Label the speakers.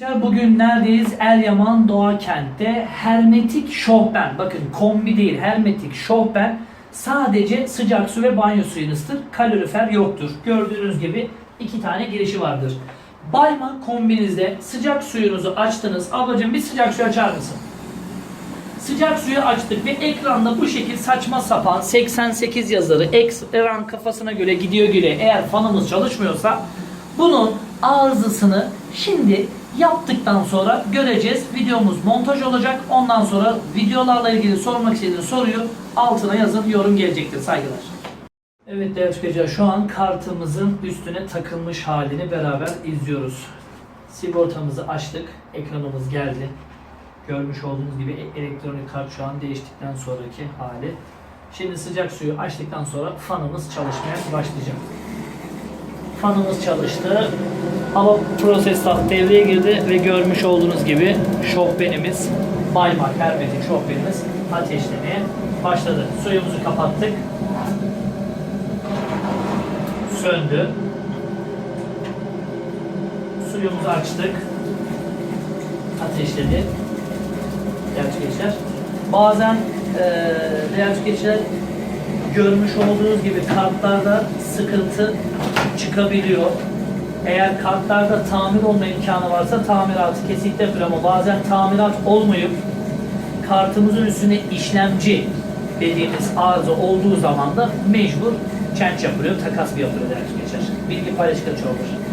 Speaker 1: Bugün neredeyiz? Eryaman Doğa Kent'te Hermetik Şohben. Bakın kombi değil, Hermetik Şohben. Sadece sıcak su ve banyo suyunu ısıtır. Kalorifer yoktur. Gördüğünüz gibi iki tane girişi vardır. Bayma kombinizde sıcak suyunuzu açtınız. Ablacığım bir sıcak su açar mısın? Sıcak suyu açtık ve ekranda bu şekil saçma sapan 88 yazarı ekran kafasına göre gidiyor güle eğer fanımız çalışmıyorsa bunun arızasını şimdi yaptıktan sonra göreceğiz. Videomuz montaj olacak. Ondan sonra videolarla ilgili sormak istediğiniz soruyu altına yazın. Yorum gelecektir. Saygılar. Evet değerli tüketiciler şu an kartımızın üstüne takılmış halini beraber izliyoruz. Sigortamızı açtık. Ekranımız geldi. Görmüş olduğunuz gibi e- elektronik kart şu an değiştikten sonraki hali. Şimdi sıcak suyu açtıktan sonra fanımız çalışmaya başlayacak. Fanımız çalıştı. Hava prosesat devreye girdi ve görmüş olduğunuz gibi şofbenimiz Baymak hermetik şofbenimiz ateşlemeye başladı. Suyumuzu kapattık. Söndü. Suyumuzu açtık. Ateşledi değerli tüketiciler. Bazen eee değerli tüketiciler görmüş olduğunuz gibi kartlarda sıkıntı çıkabiliyor. Eğer kartlarda tamir olma imkanı varsa tamiratı kesinlikle ama bazen tamirat olmayıp kartımızın üstüne işlemci dediğimiz arıza olduğu zaman da mecbur çenç yapılıyor, takas bir yapılıyor değerli tüketiciler. Bilgi paylaştıkça olur.